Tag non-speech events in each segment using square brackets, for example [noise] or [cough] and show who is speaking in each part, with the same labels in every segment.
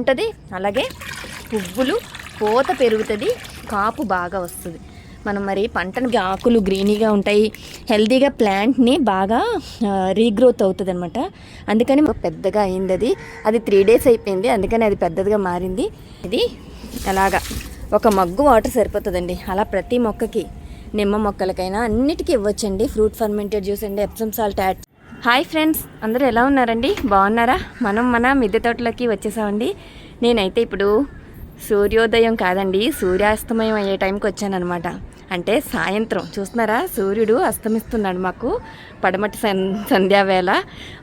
Speaker 1: ఉంటుంది. అలాగే పువ్వులు పూత పెరుగుతుంది. కాపు బాగా వస్తుంది. మనం మరి పంటని ఆకులు గ్రీనీగా ఉంటాయి. హెల్తీగా ప్లాంట్ని బాగా రీగ్రోత్ అవుతుంది అనమాట అందుకని పెద్దగా అయింది అది అది త్రీ డేస్ అయిపోయింది. అందుకని అది పెద్దదిగా మారింది. ఇది అలాగా ఒక మగ్గు వాటర్ సరిపోతుందండి. అలా ప్రతి మొక్కకి నిమ్మ మొక్కలకైనా అన్నిటికీ ఇవ్వచ్చండి. ఫ్రూట్ ఫర్మెంటెడ్ జ్యూస్ అండి Epsom salt add hi friends అందరూ ఎలా ఉన్నారండి? బాగున్నారా? మనం మన మిద్దె తోటలోకి వచ్చేసామండి. నేనైతే ఇప్పుడు సూర్యోదయం కాదండి సూర్యాస్తమయం అయ్యే టైంకి వచ్చానమాట అంటే సాయంత్రం చూస్తున్నారా? సూర్యుడు అస్తమిస్తున్నాడు మాకు పడమటి సన్ సంధ్యావేళ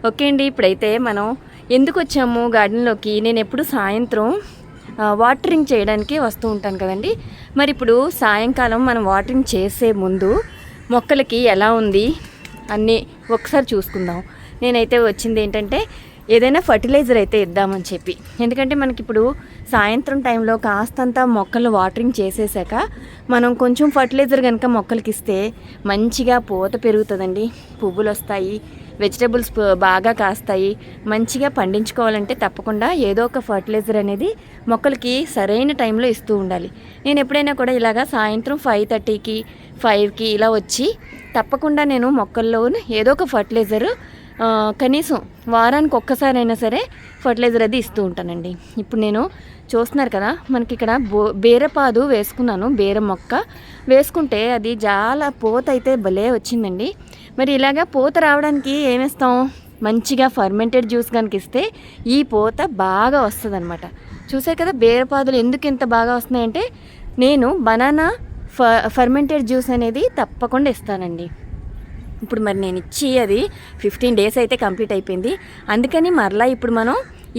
Speaker 1: ఓకే అండి ఇప్పుడైతే మనం ఎందుకు వచ్చాము గార్డెన్లోకి? నేను ఎప్పుడు సాయంత్రం వాటరింగ్ చేయడానికి వస్తూ ఉంటాను కదండి. మరి ఇప్పుడు సాయంకాలం మనం వాటరింగ్ చేసే ముందు మొక్కలకి ఎలా ఉంది? అన్నీ ఒకసారి చూసుకుందాం. నేనైతే వచ్చింది ఏంటంటే ఏదైనా ఫర్టిలైజర్ అయితే ఇద్దామని చెప్పి. ఎందుకంటే మనకి ఇప్పుడు సాయంత్రం టైంలో కాస్తంత మొక్కలు వాటరింగ్ చేసేసాక మనం కొంచెం ఫర్టిలైజర్ కనుక మొక్కలకి ఇస్తే మంచిగా పూత పెరుగుతుందండి. పువ్వులు వస్తాయి వెజిటబుల్స్ బాగా కాస్తాయి. మంచిగా పండించుకోవాలంటే తప్పకుండా ఏదో ఒక ఫర్టిలైజర్ అనేది మొక్కలకి సరైన టైంలో ఇస్తూ ఉండాలి. నేను ఎప్పుడైనా కూడా ఇలాగా సాయంత్రం ఫైవ్ థర్టీకి ఫైవ్కి ఇలా వచ్చి తప్పకుండా నేను మొక్కల్లో ఏదో ఒక ఫర్టిలైజర్ కనీసం వారానికి ఒక్కసారైనా సరే ఫర్టిలైజర్ అది ఇస్తూ ఉంటానండి. ఇప్పుడు నేను చూస్తున్నారు కదా మనకి ఇక్కడ బో బీరపాదు వేసుకున్నాను బీర మొక్క. వేసుకుంటే అది చాలా పోత అయితే భలే వచ్చిందండి. మరి ఇలాగా పూత రావడానికి ఏమేస్తాం? మంచిగా ఫర్మెంటెడ్ జ్యూస్ కనుక ఇస్తే ఈ పూత బాగా వస్తుంది అనమాట చూసారు కదా బీరపాదులు ఎందుకు ఇంత బాగా వస్తున్నాయంటే నేను బనానా ఫ ఫర్మెంటెడ్ జ్యూస్ అనేది తప్పకుండా ఇస్తానండి. ఇప్పుడు మరి నేను ఇచ్చి అది ఫిఫ్టీన్ డేస్ అయితే కంప్లీట్ అయిపోయింది. అందుకని మరలా ఇప్పుడు మనం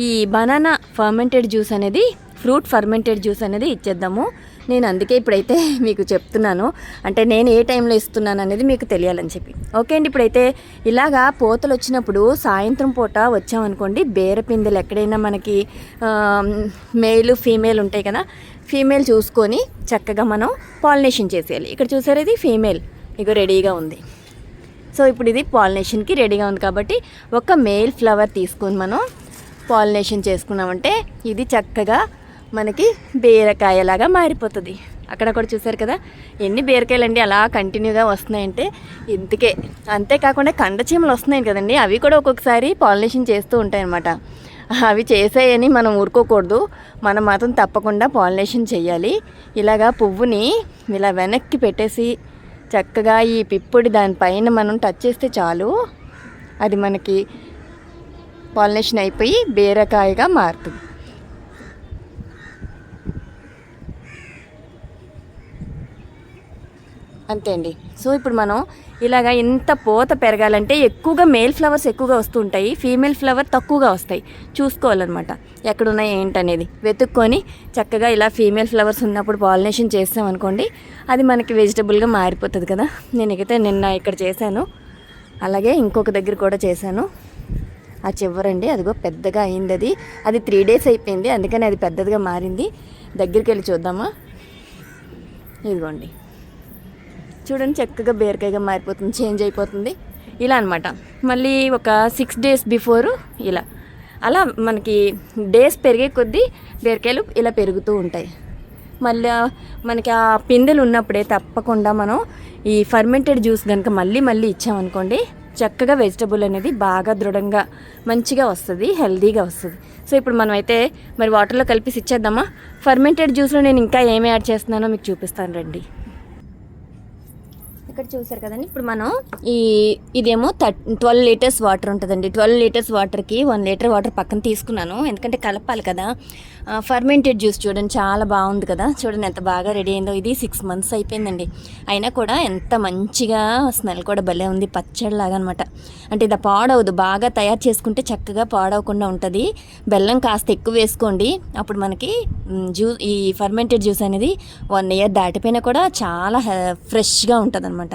Speaker 1: ఈ బనానా ఫర్మెంటెడ్ జ్యూస్ అనేది ఫ్రూట్ ఫర్మెంటెడ్ జ్యూస్ అనేది ఇచ్చేద్దాము. నేను అందుకే ఇప్పుడైతే [laughs] మీకు చెప్తున్నాను. అంటే నేను ఏ టైంలో ఇస్తున్నాను అనేది మీకు తెలియాలని చెప్పి. ఓకే అండి ఇప్పుడైతే ఇలాగా పోతలు వచ్చినప్పుడు సాయంత్రం పూట వచ్చామనుకోండి బేర పిందెలు ఎక్కడైనా మనకి మేలు ఫీమేల్ ఉంటాయి కదా ఫీమేల్ చూసుకొని చక్కగా మనం పాలినేషన్ చేసేయాలి. ఇక్కడ చూసారు ఇది? ఫీమేల్. ఇక రెడీగా ఉంది. సో ఇప్పుడు ఇది పాలినేషన్కి రెడీగా ఉంది కాబట్టి ఒక మేల్ ఫ్లవర్ తీసుకొని మనం పాలినేషన్ చేసుకున్నామంటే ఇది చక్కగా మనకి బీరకాయలాగా మారిపోతుంది. అక్కడ కూడా చూసారు కదా ఎన్ని బీరకాయలు అండి అలా కంటిన్యూగా వస్తున్నాయంటే ఇందుకే అంతేకాకుండా కండచీమలు వస్తున్నాయి కదండి అవి కూడా ఒక్కొక్కసారి పాలినేషన్ చేస్తూ ఉంటాయన్నమాట. అవి చేసాయని మనం ఊరుకోకూడదు మనం మాత్రం తప్పకుండా పాలినేషన్ చేయాలి. ఇలాగా పువ్వుని ఇలా వెనక్కి పెట్టేసి చక్కగా ఈ పిప్పుడి దానిపైన మనం టచ్ చేస్తే చాలు. అది మనకి పాలినేషన్ అయిపోయి బీరకాయగా మారుతుంది. అంతే అండి. సో ఇప్పుడు మనం ఇలాగా ఇంత పూత పెరగాలంటే ఎక్కువగా మేల్ ఫ్లవర్స్ ఎక్కువగా వస్తుంటాయి ఫీమేల్ ఫ్లవర్ తక్కువగా వస్తాయి. చూసుకోవాలన్నమాట. ఎక్కడున్నాయి ఏంటనేది. వెతుక్కొని చక్కగా ఇలా ఫీమేల్ ఫ్లవర్స్ ఉన్నప్పుడు పాలినేషన్ చేస్తామనుకోండి అది మనకి వెజిటబుల్గా మారిపోతుంది కదా. నేను అయితే నిన్న ఇక్కడ చేశాను. అలాగే ఇంకొక దగ్గర కూడా చేశాను. ఆ చివరండి అదిగో పెద్దగా అయింది అది. అది త్రీ డేస్ అయిపోయింది అందుకని అది పెద్దదిగా మారింది. దగ్గరికి వెళ్ళి చూద్దామా? ఇదిగోండి. చూడండి చక్కగా బీరకాయగా మారిపోతుంది చేంజ్ అయిపోతుంది. ఇలా అనమాట మళ్ళీ ఒక సిక్స్ డేస్ బిఫోరు ఇలా. అలా మనకి డేస్ పెరిగే కొద్దీ బీరకాయలు ఇలా పెరుగుతూ ఉంటాయి. మళ్ళీ మనకి ఆ పిందెలు ఉన్నప్పుడే తప్పకుండా మనం ఈ ఫర్మెంటెడ్ జ్యూస్ కనుక మళ్ళీ మళ్ళీ ఇచ్చామనుకోండి చక్కగా వెజిటబుల్ అనేది బాగా దృఢంగా మంచిగా వస్తుంది హెల్దీగా వస్తుంది. సో ఇప్పుడు మనమైతే మరి వాటర్లో కలిపి ఇచ్చేద్దామా? ఫర్మెంటెడ్ జ్యూస్లో నేను ఇంకా ఏమి యాడ్ చేస్తున్నానో మీకు చూపిస్తాను రండి. ఇక్కడ చూసారు కదండి. ఇప్పుడు మనం ఈ ఇదేమో థర్ ట్వెల్వ్ లీటర్స్ వాటర్ ఉంటుందండి. ట్వెల్వ్ లీటర్స్ వాటర్కి వన్ లీటర్ వాటర్ పక్కన తీసుకున్నాను. ఎందుకంటే కలపాలి కదా. ఫర్మెంటెడ్ జ్యూస్ చూడండి చాలా బాగుంది కదా. చూడండి ఎంత బాగా రెడీ అయిందో. ఇది సిక్స్ మంత్స్ అయిపోయిందండి. అయినా కూడా ఎంత మంచిగా స్మెల్ కూడా భలే ఉంది. పచ్చడిలాగా అనమాట అంటే ఇది పాడవదు. బాగా తయారు చేసుకుంటే చక్కగా పాడవకుండా ఉంటుంది. బెల్లం కాస్త ఎక్కువ వేసుకోండి. అప్పుడు మనకి జ్యూస్ ఈ ఫర్మెంటెడ్ జ్యూస్ అనేది వన్ ఇయర్ దాటిపోయినా కూడా చాలా ఫ్రెష్గా ఉంటుంది అనమాట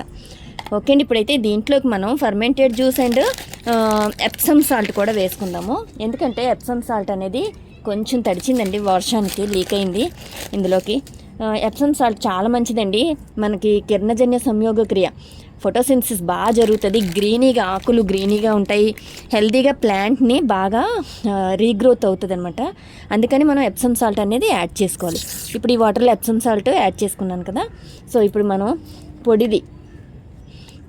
Speaker 1: ఓకే అండి ఇప్పుడైతే దీంట్లోకి మనం fermented juice and Epsom salt కూడా వేసుకుందాము. ఎందుకంటే ఎప్సమ్ సాల్ట్ అనేది కొంచెం తడిచిందండి వర్షానికి లీక్ అయింది ఇందులోకి. ఎప్సమ్ సాల్ట్ చాలా మంచిదండి. మనకి కిరణజన్య సంయోగ క్రియ. ఫోటోసిన్సిస్ బాగా జరుగుతుంది. గ్రీనీగా ఆకులు గ్రీనీగా ఉంటాయి. హెల్తీగా ప్లాంట్ని బాగా రీగ్రోత్ అవుతుంది అనమాట అందుకని మనం ఎప్సమ్ సాల్ట్ అనేది యాడ్ చేసుకోవాలి. ఇప్పుడు ఈ వాటర్లో ఎప్సమ్ సాల్ట్ యాడ్ చేసుకున్నాను కదా. సో ఇప్పుడు మనం పొడిది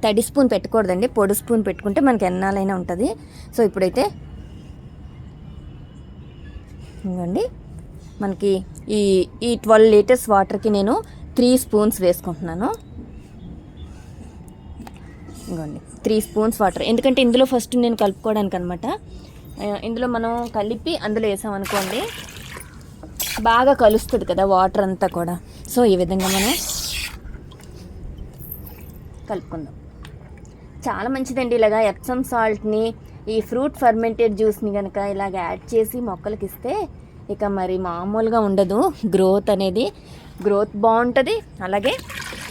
Speaker 1: తడి స్పూన్ పెట్టకూడదండి. పొడి స్పూన్ పెట్టుకుంటే మనకి ఎన్నాలైనా ఉంటుంది. సో ఇప్పుడైతే ఇవ్వండి మనకి ఈ ఈ ట్వెల్వ్ లీటర్స్ వాటర్కి నేను త్రీ స్పూన్స్ వేసుకుంటున్నాను. ఇవ్వండి త్రీ స్పూన్స్ వాటర్. ఎందుకంటే ఇందులో ఫస్ట్ నేను కలుపుకోవడానికి అనమాట ఇందులో మనం కలిపి అందులో వేసామనుకోండి బాగా కలుస్తుంది కదా వాటర్ అంతా కూడా. సో ఈ విధంగా మనం కలుపుకుందాం. చాలా మంచిదండి ఇలాగా ఎప్సమ్ సాల్ట్ని ఈ ఫ్రూట్ ఫర్మెంటెడ్ జ్యూస్ని కనుక ఇలాగ యాడ్ చేసి మొక్కలకి ఇస్తే ఇక మరి మామూలుగా ఉండదు. గ్రోత్ అనేది గ్రోత్ బాగుంటుంది అలాగే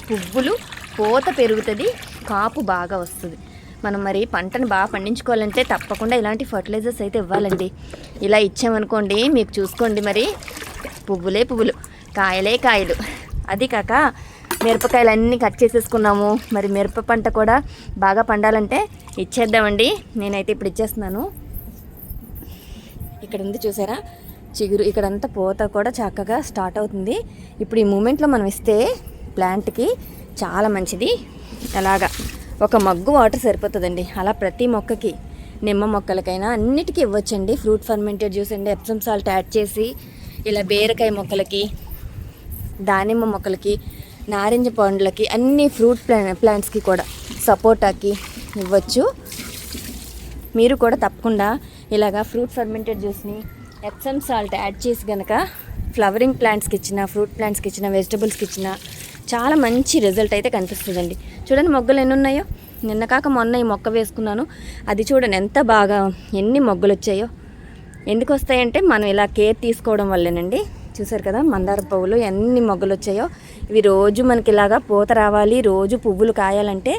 Speaker 1: పువ్వులు పూత పెరుగుతుంది కాపు బాగా వస్తుంది. మనం మరి పంటను బాగా పండించుకోవాలంటే తప్పకుండా ఇలాంటి ఫర్టిలైజర్స్ అయితే ఇవ్వాలండి. ఇలా ఇచ్చామనుకోండి మీకు చూసుకోండి మరి. పువ్వులే పువ్వులు కాయలే కాయలు. అది కాక మిరపకాయలు అన్నీ కట్ చేసేసుకున్నాము. మరి మిరప పంట కూడా బాగా పండాలంటే ఇచ్చేద్దామండి. నేనైతే ఇప్పుడు ఇచ్చేస్తున్నాను. ఇక్కడ ఉంది చూసారా? చిగురు ఇక్కడంతా పూత కూడా చక్కగా స్టార్ట్ అవుతుంది. ఇప్పుడు ఈ మూమెంట్లో మనం ఇస్తే ప్లాంట్కి చాలా మంచిది. అలాగా ఒక మగ్గు వాటర్ సరిపోతుందండి. అలా ప్రతి మొక్కకి నిమ్మ మొక్కలకైనా అన్నిటికీ ఇవ్వచ్చండి. ఫ్రూట్ ఫర్మెంటెడ్ జ్యూస్ అండి ఎప్సమ్ సాల్ట్ యాడ్ చేసి ఇలా బీరకాయ మొక్కలకి దానిమ్మ మొక్కలకి నారింజ పండ్లకి అన్ని ఫ్రూట్ ప్లా ప్లాంట్స్కి కూడా సపోటాకి ఇవ్వచ్చు. మీరు కూడా తప్పకుండా ఇలాగా ఫ్రూట్ ఫర్మెంటెడ్ జ్యూస్ని ఎప్సమ్ సాల్ట్ యాడ్ చేసి కనుక ఫ్లవరింగ్ ప్లాంట్స్కి ఇచ్చిన ఫ్రూట్ ప్లాంట్స్కి ఇచ్చిన వెజిటబుల్స్కి ఇచ్చిన చాలా మంచి రిజల్ట్ అయితే కనిపిస్తుందండి. చూడండి మొగ్గలు ఎన్ని ఉన్నాయో నిన్న కాక మొన్న ఈ మొక్క వేసుకున్నాను. అది చూడండి ఎంత బాగా ఎన్ని మొగ్గలు వచ్చాయో. ఎందుకు వస్తాయంటే మనం ఇలా కేర్ తీసుకోవడం వల్లేనండి. చూసారు కదా మందార పువ్వులు ఎన్ని మొగ్గలు వచ్చాయో. ఇవి రోజు మనకి ఇలాగా పూత రావాలి రోజు పువ్వులు కాయాలంటే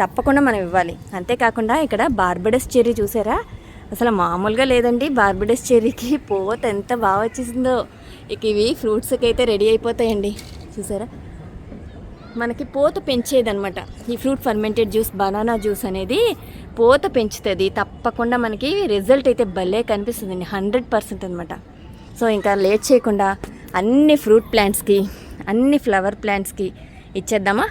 Speaker 1: తప్పకుండా మనం ఇవ్వాలి. అంతేకాకుండా ఇక్కడ బార్బడస్ చెర్రీ చూసారా? అసలు మామూలుగా లేదండి బార్బడస్ చెర్రీకి పూత ఎంత బాగా వచ్చేసిందో. ఇక ఇవి ఫ్రూట్స్కి అయితే రెడీ అయిపోతాయండి. చూసారా? మనకి పూత పెంచేదనమాట ఈ fruit fermented juice banana juice అనేది పూత పెంచుతుంది. తప్పకుండా మనకి రిజల్ట్ అయితే భలే కనిపిస్తుందండి హండ్రెడ్ పర్సెంట్ అనమాట సో ఇంకా లేట్ చేయకుండా అన్ని ఫ్రూట్ ప్లాంట్స్కి అన్ని ఫ్లవర్ ప్లాంట్స్కి ఇచ్చేద్దామా?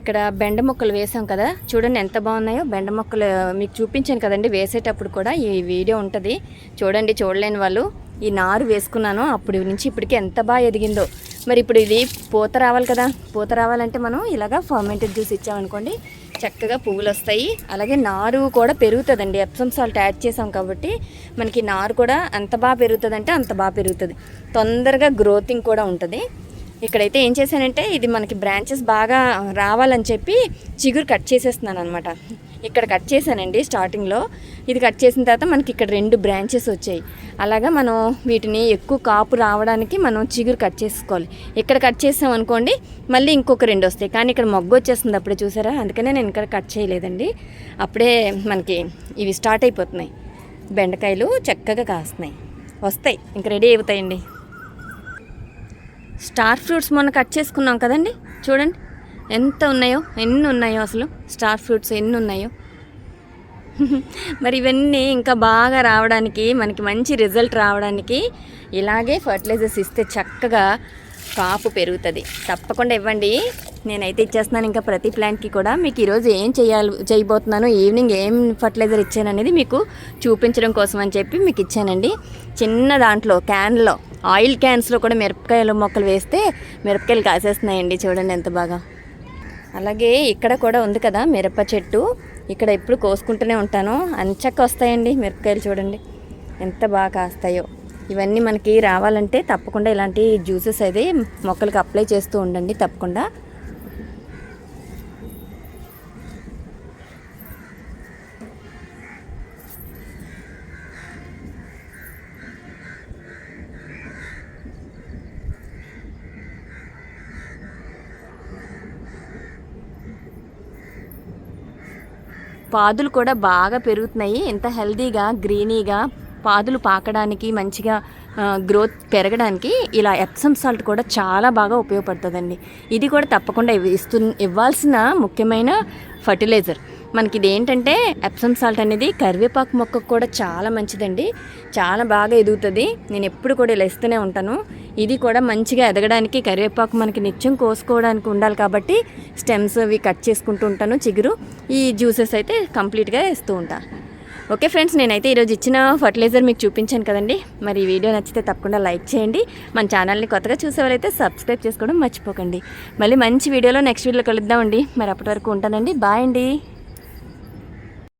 Speaker 1: ఇక్కడ బెండ మొక్కలు వేసాం కదా. చూడండి ఎంత బాగున్నాయో. బెండ మొక్కలు మీకు చూపించాను కదండి. వేసేటప్పుడు కూడా ఈ వీడియో ఉంటుంది. చూడండి చూడలేని వాళ్ళు. ఈ నారు వేసుకున్నాను. అప్పటి నుంచి ఇప్పటికి ఎంత బాగా ఎదిగిందో. మరి ఇప్పుడు ఇది పూత రావాలి కదా. పూత రావాలంటే మనం ఇలాగా ఫర్మెంటెడ్ జ్యూస్ ఇచ్చామనుకోండి చక్కగా పువ్వులు వస్తాయి అలాగే నారు కూడా పెరుగుతుందండి. ఎప్సమ్ సాల్ట్ యాడ్ చేసాం కాబట్టి మనకి నారు కూడా ఎంత బాగా పెరుగుతుందంటే అంత బాగా పెరుగుతుంది. తొందరగా గ్రోతింగ్ కూడా ఉంటుంది. ఇక్కడైతే ఏం చేశానంటే ఇది మనకి బ్రాంచెస్ బాగా రావాలని చెప్పి చిగురు కట్ చేసేస్తున్నాను అనమాట ఇక్కడ కట్ చేశానండి స్టార్టింగ్లో ఇది కట్ చేసిన తర్వాత మనకి ఇక్కడ రెండు బ్రాంచెస్ వచ్చాయి. అలాగా మనం వీటిని ఎక్కువ కాపు రావడానికి మనం చిగురు కట్ చేసుకోవాలి. ఇక్కడ కట్ చేసాం అనుకోండి మళ్ళీ ఇంకొక రెండు వస్తాయి. కానీ ఇక్కడ మొగ్గు వచ్చేస్తుంది అప్పుడే చూసారా? అందుకనే నేను ఇక్కడ కట్ చేయలేదండి. అప్పుడే మనకి ఇవి స్టార్ట్ అయిపోతున్నాయి. బెండకాయలు చక్కగా కాస్తున్నాయి. వస్తాయి. ఇంక రెడీ అయిపోతాయండి. స్టార్ ఫ్రూట్స్ మొన్న కట్ చేసుకున్నాం కదండి? చూడండి. ఎంత ఉన్నాయో ఎన్ని ఉన్నాయో అసలు. స్టార్ ఫ్రూట్స్ ఎన్ని ఉన్నాయో. మరి ఇవన్నీ ఇంకా బాగా రావడానికి మనకి మంచి రిజల్ట్ రావడానికి ఇలాగే ఫర్టిలైజర్స్ ఇస్తే చక్కగా కాపు పెరుగుతుంది. తప్పకుండా ఇవ్వండి. నేనైతే ఇచ్చేస్తున్నాను ఇంకా ప్రతి ప్లాంట్కి కూడా. మీకు ఈరోజు ఏం చేయాలి చేయబోతున్నాను ఈవినింగ్ ఏం ఫర్టిలైజర్ ఇచ్చాననేది మీకు చూపించడం కోసం అని చెప్పి మీకు ఇచ్చానండి. చిన్న దాంట్లో క్యాన్లో ఆయిల్ క్యాన్స్లో కూడా మిరపకాయలు మొక్కలు వేస్తే మిరపకాయలు కాసేస్తున్నాయండి చూడండి ఎంత బాగా. అలాగే ఇక్కడ కూడా ఉంది కదా మిరప చెట్టు. ఇక్కడ ఎప్పుడు కోసుకుంటూనే ఉంటాను. అంచక్క వస్తాయండి మిరపకాయలు చూడండి. ఎంత బాగా కాస్తాయో. ఇవన్నీ మనకి రావాలంటే తప్పకుండా ఇలాంటి జ్యూసెస్ అయితే మొక్కలకు అప్లై చేస్తూ ఉండండి తప్పకుండా. పాదులు కూడా బాగా పెరుగుతున్నాయి. ఎంత హెల్దీగా గ్రీనీగా పాదులు పాకడానికి మంచిగా గ్రోత్ పెరగడానికి ఇలా ఎప్సమ్ సాల్ట్ కూడా చాలా బాగా ఉపయోగపడుతుందండి. ఇది కూడా తప్పకుండా ఇస్తు ఇవ్వాల్సిన ముఖ్యమైన ఫర్టిలైజర్. మనకి ఇది ఏంటంటే ఎప్సమ్ సాల్ట్ అనేది కరివేపాకు మొక్కకు కూడా చాలా మంచిదండి. చాలా బాగా ఎదుగుతుంది. నేను ఎప్పుడు కూడా ఇలా ఇస్తూనే ఉంటాను. ఇది కూడా మంచిగా ఎదగడానికి కరివేపాకు మనకి నిత్యం కోసుకోవడానికి ఉండాలి కాబట్టి స్టెమ్స్ అవి కట్ చేసుకుంటూ ఉంటాను చిగురు. ఈ జ్యూసెస్ అయితే కంప్లీట్గా ఇస్తూ ఉంటాను ఓకే ఫ్రెండ్స్ నేనైతే ఈరోజు ఇచ్చిన ఫర్టిలైజర్ మీకు చూపించాను కదండి. మరి ఈ వీడియో నచ్చితే తప్పకుండా లైక్ చేయండి. మన ఛానల్ని కొత్తగా చూసేవారైతే సబ్స్క్రైబ్ చేసుకోవడం మర్చిపోకండి. మళ్ళీ మంచి వీడియోలో నెక్స్ట్ వీడియోలో కలుద్దామండి. మరి అప్పటి వరకు ఉంటానండి. బాయ్ అండి.